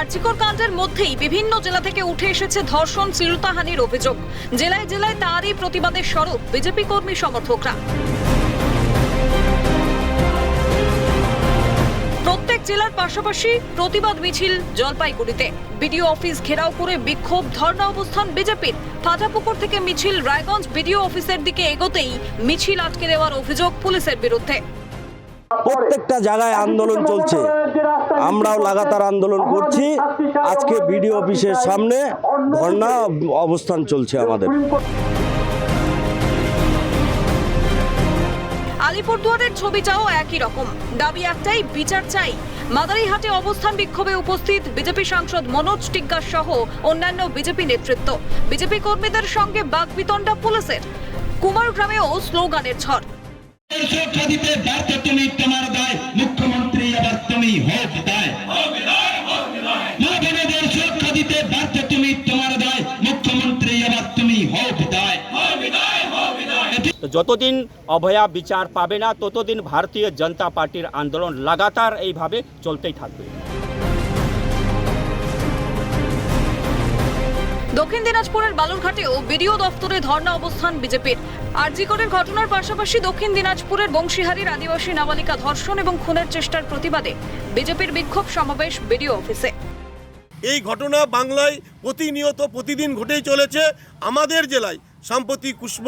আর্চিকর কাণ্ডের মধ্যেই বিভিন্ন জেলা থেকে উঠে এসেছে ধর্ষণ শ্লীলতাহানির অভিযোগ। জেলায় জেলায় তারই প্রতিবাদের স্বরূপ বিজেপি কর্মী সমর্থকরা। প্রত্যেক জেলার পাশাপাশি প্রতিবাদ মিছিল জলপাইগুড়িতে। বিডিও অফিস ঘেরাও করে বিক্ষোভ, ধর্ণা অবস্থান বিজেপির। ফাটাপুকুর থেকে মিছিল, রায়গঞ্জ বিডিও অফিসের দিকে এগোতেই মিছিল আটকে দেওয়ার অভিযোগ পুলিশের বিরুদ্ধে। প্রত্যেকটা জায়গায় আন্দোলন চলছে। আমরাও লাগাতার আন্দোলন করছি। আজকে বিডিও অফিসের সামনে ধর্ণা অবস্থান চলছে আমাদের। আলিপুরদুয়ারের একই রকম। দাবি একটাই, বিচার চাই। মাদারিহাটে অবস্থান বিক্ষোভে উপস্থিত বিজেপি সাংসদ মনোজ টিগ্গা সহ অন্যান্য বিজেপি নেতৃত্ব। বিজেপি কর্মীদের সঙ্গে বাগবিতণ্ডা পুলিশের। কুমারগ্রামেও স্লোগানের ঝড়। সুরক্ষা দিতে ব্যর্থ তুমি তোমার দায়। মুখ্যমন্ত্রী এবার তুমি হোক দায়। মা বোনেদের সুরক্ষা দিতে ব্যর্থ তুমি তোমার দায়। মুখ্যমন্ত্রী এবার তুমি হোক দায়। যতদিন অভয়া বিচার পাবে না ততদিন ভারতীয় জনতা পার্টির আন্দোলন লাগাতার এইভাবে চলতেই থাকবে। দক্ষিণ দিনাজপুরের বালুরঘাটেও বিডিও দফতরে ধর্ণা অবস্থান বিজেপির। আরজিকরের ঘটনার পাশাপাশি দক্ষিণ দিনাজপুরের বংশীহারির আদিবাসী নাবালিকা ধর্ষণ এবং খুনের চেষ্টার প্রতিবাদে বিজেপির বিক্ষোভ সমাবেশ বিডিও অফিসে। এই ঘটনা বাংলায় প্রতিনিয়ত প্রতিদিন ঘটেই চলেছে। আমাদের জেলায় সাম্প্রতিক কুষ্ম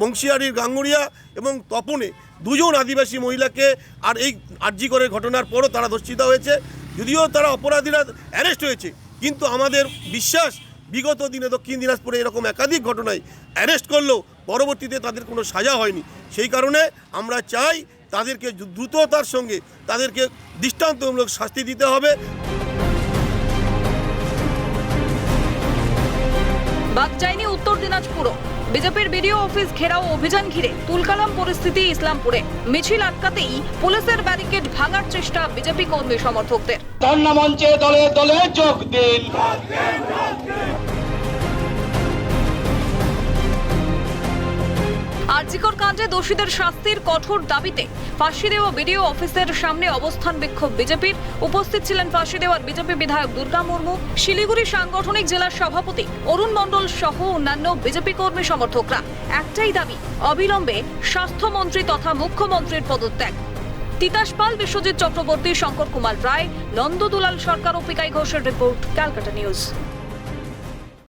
বংশীহারির গাঙ্গুড়িয়া এবং তপনে দুজন আদিবাসী মহিলাকে আর এই আর্যিকরের ঘটনার পরও তারা ধর্ষিত হয়েছে। যদিও তারা অপরাধীরা অ্যারেস্ট হয়েছে, কিন্তু আমাদের বিশ্বাস বিগত দিনে দক্ষিণ দিনাজপুরে এরকম একাধিক ঘটনায় অ্যারেস্ট করলেও পরবর্তীতে তাদের কোনো সাজা হয়নি। সেই কারণে আমরা চাই তাদেরকে দ্রুততার সঙ্গে তাদেরকে দৃষ্টান্তমূলক শাস্তি দিতে হবে। বাদ যায়নি উত্তর দিনাজপুরও। বিজেপির বিডিও অফিস ঘেরাও অভিযান ঘিরে তুলকালাম পরিস্থিতি ইসলামপুরে। মিছিল আটকাতেই পুলিশের ব্যারিকেড ভাঙার চেষ্টা বিজেপি কর্মী সমর্থকদের। ধর্ণা মঞ্চে দলে দলে যোগ দিন। আরজিকর কাণ্ডে দোষীদের শাস্তির কঠোর দাবিতে ফাঁসি দেওয়া বিডিও অফিসের সামনে অবস্থান বিক্ষোভ বিজেপির। উপস্থিত ছিলেন ফাঁসি দেওয়ার বিজেপি বিধায়ক দুর্গা মুর্মু, শিলিগুড়ি সাংগঠনিক জেলার সভাপতি অরুণ মণ্ডল সহ অন্যান্য বিজেপি কর্মী সমর্থকরা। একটাই দাবি, অবিলম্বে স্বাস্থ্যমন্ত্রী তথা মুখ্যমন্ত্রীর পদত্যাগ। তিতাস পাল, বিশ্বজিৎ চক্রবর্তী, শঙ্কর কুমার রায়, নন্দদুলাল সরকার ও পিকাই ঘোষের রিপোর্ট, ক্যালকাটা নিউজ।